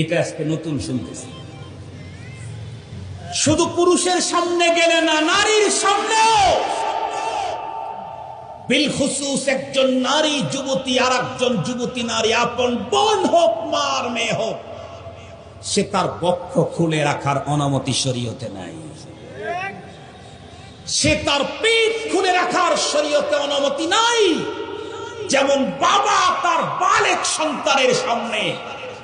এটা আজকে নতুন শুনতেছি। শুধু পুরুষের সামনে গেলে না, নারীর সামনেও। বিলখুসুস একজন নারী যুবতী আর একজন যুবতী নারী, আপন বোন হোক, মার মেয়ে হোক, সে তার বক্ষ খুলে রাখার অনামতি শরীয়তে নাই। সে তার পেট খুলে রাখার শরীয়তে অনুমতি নাই। যেমন বাবা তার বালেক সন্তানের সামনে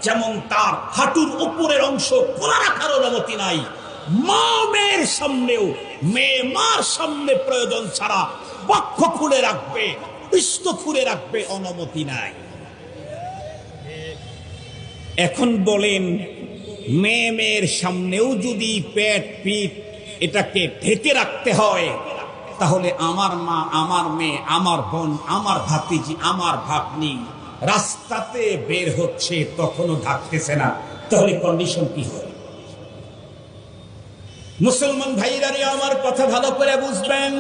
যেমন তার হাঁটুর উপরের অংশ খোলা রাখার অনুমতি নাই মা মেয়ের সামনেও মেয়ে মার সামনে প্রয়োজন ছাড়া পক্ষ খুলে রাখবে, পৃষ্ঠ খুলে রাখবে অনুমতি নাই। এখন বলেন মেয়ে মেয়ের সামনেও যদি পেট, পিঠ এটাকে ঢেকে রাখতে হয়, তাহলে আমার মা, আমার মেয়ে, আমার বোন, আমার ভাতিজি, আমার ভাগ্নি রাস্তাতে বের হচ্ছে, তখনও ঢাকতেছে না। তাহলে কন্ডিশন কি হয় মুসলমান ভাইরা রে, আমার কথা ভালো করে বুঝবেন।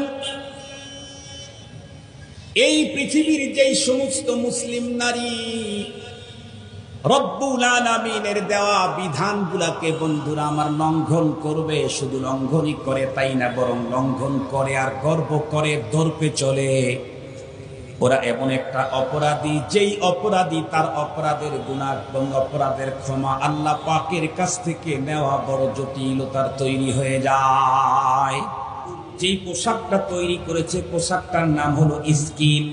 এই পৃথিবীর যেই সমস্ত মুসলিম নারী রব্বুল আলামিনের দেওয়া বিধানগুলাকে বন্ধুরা আমার লঙ্ঘন করবে, শুধু লঙ্ঘনই করে তাই না, বরং লঙ্ঘন করে আর গর্ব করে দর্পে চলে। ওরা এমন একটা অপরাধী, যেই অপরাধী তার অপরাধের গুণা এবং অপরাধের ক্ষমা আল্লাহ পাকের কাছ থেকে নেওয়া বড় জটিলতার তৈরি হয়ে যায়। যেই পোশাকটা তৈরি করেছে, পোশাকটার নাম হলো স্কিন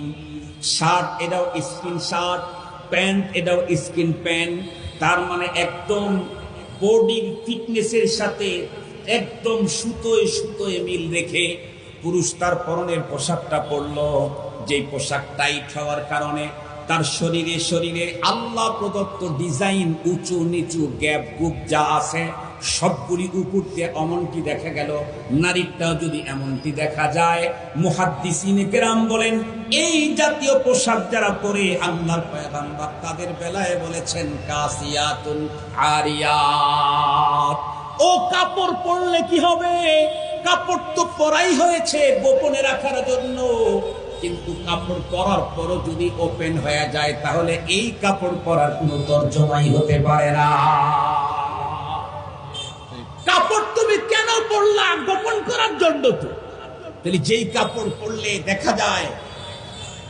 শার্ট, এটাও স্কিন শার্ট, প্যান্ট, এটাও স্কিন প্যান্ট। তার মানে একদম বডির ফিটনেসের সাথে একদম সুতোয় সুতোয় মিল রেখে পুরুষ তার পরনের পোশাকটা পরলো। যেই পোশাক টাইট হওয়ার কারণে তার শরীরে শরীরে আল্লাহ প্রদত্ত ডিজাইন উঁচু, নিচু গ্যাপ গুপ যা আছে, সবগুলি উপর দিয়ে অমনটি দেখা গেল। নারীরটাও যদি এমনটি দেখা যায়, মুহাদ্দিসিনে কেরাম বলেন, এই জাতীয় পোশাক যারা পরে আল্লাহর পয়গাম্বর তাদের বেলায় বলেছেন, কাসিয়াতুন আরিয়াত। ও কাপড় পরলে কি হবে? কাপড় তো পরাই হয়েছে গোপনে রাখার জন্য। কিন্তু কাপড় পরার পরও যদি ওপেন হয়ে যায়, তাহলে এই কাপড় পরার কোনো তর্জমাই হতে পারে না। কাপড় তুমি কেন পরলা? গোপন করার জন্য তো। তাহলে যেই কাপড় পরলে দেখা যায়,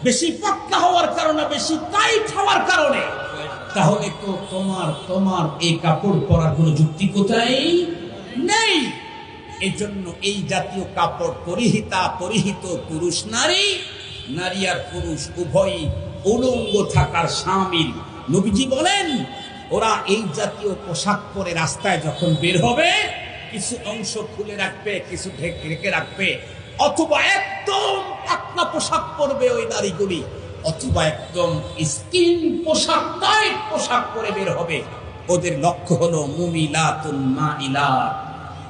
বেশি পাক্কা হওয়ার কারণে, বেশি টাইট হওয়ার কারণে, তাহলে তো তোমার তোমার এই কাপড় পরার কোনো যুক্তি কোথায় নেই। এই জন্য এই জাতীয় কাপড় পরিহিতা, পরিহিত পুরুষ নারী নারী আর পুরুষ, উভয়ই উলঙ্গ থাকার সামিল। নবীজি বলেন, ওরা এই জাতীয় পোশাক পরে রাস্তায় যখন বের হবে, কিছু অংশ খুলে রাখবে, কিছু ঢেকে রেখে রাখবে, অথবা একদম পাতলা পোশাক পরবে ওই নারীগুলি, অথবা একদম স্কিন পোশাক টাইট পোশাক পরে বের হবে। ওদের লক্ষ্য হলো মুমিলাতুন মাইলাত।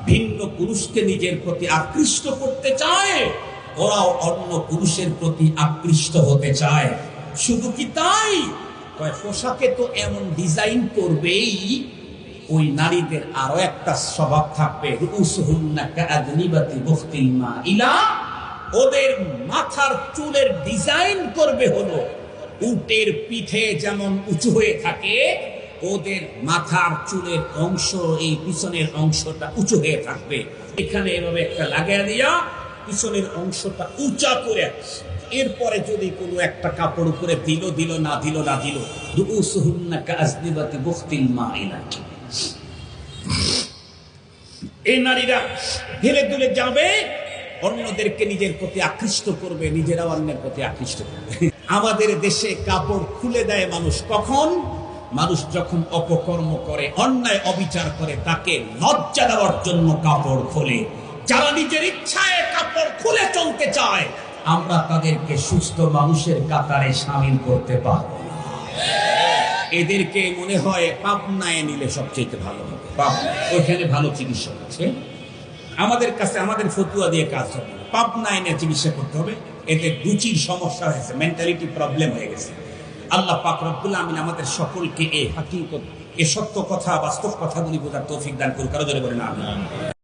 ভিন্ন পুরুষকে নিজের প্রতি আকৃষ্ট করতে চায় ওরাও অন্য পুরুষের প্রতি আকৃষ্ট হতে চায়। শুধু কি তাই? পোশাকে তো এমন ডিজাইন করবেই। ওই নারীদের আরও একটা স্বভাব থাকবে। ওদের মাথার চুলের ডিজাইন করবে হলো। উটের পিঠে যেমন উঁচু হয়ে থাকে, ওদের মাথার চুলের অংশ, এই পিছনের অংশটা উঁচু হয়ে থাকবে। এখানে এভাবে একটা লাগাই দিয়া পিছনের অংশটা উঁচা করে এরপরে যদি কোনো একটা কাপড় উপরে দিল দিল, না দিল না দিল অন্যের প্রতি আকৃষ্ট করবে। আমাদের দেশে কাপড় খুলে দেয় মানুষ কখন? মানুষ যখন অপকর্ম করে, অন্যায় অবিচার করে, তাকে লজ্জা দেওয়ার জন্য কাপড় খোলে। যারা নিজের ইচ্ছায় কাপড় খুলে চলতে চায়, আমরা তাদেরকে সুস্থ মানুষের কাতারে সামিল করতে পারব। এদেরকে মনে হয় পাবনায় নিলে সবচেয়ে ভালো হবে। ওইখানে ভালো চিকিৎসা আছে। আমাদের কাছে, আমাদের ফতুয়া দিয়ে কাজ হবে। পাবনায় নিয়ে চিকিৎসা করতে হবে। এতে রুচির সমস্যা হয়েছে মেন্টালিটি প্রবলেম হয়ে গেছে। আল্লাহ পাক রব্বুল আমিন আমাদের সকলকে এ হাকিকত এ সত্য কথা, বাস্তব কথাগুলি বোঝার তৌফিক দান করুক। কারও ধরে বলে না